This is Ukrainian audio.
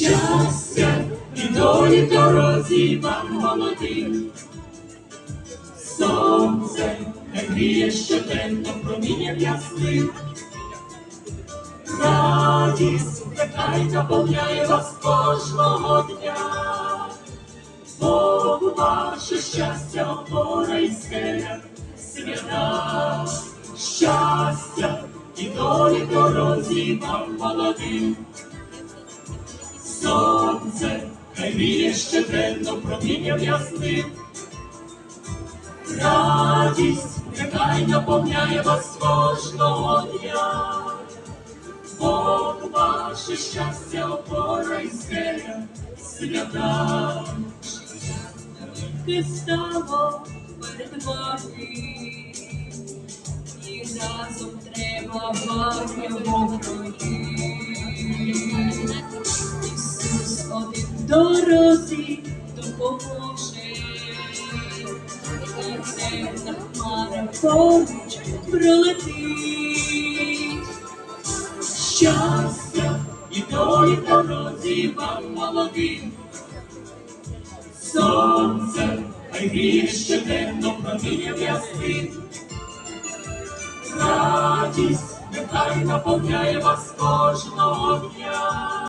щастя і долі дорозі вам молодим. Сонце не гріє щоденно промінням ясним. Радість нехай наповняє вас кожного дня. Бог ваше щастя, опора і скеля, свята, щастя і долі дорозі вам молодим. Сонце хай гріє щеденно промінням ясним. Радість нехай наповняє вас кожного дня. Бог ваше щастя, опора і скеля, свята. Стало перед вами, і разом треба вам його пройти. Дорозі допоможе, темна хмара поруч пролетить. щастя і долі в дорозі вам молодим. Сонце хай гріє щоденно промінням ясним. Радість нехай наповняє вас кожного дня.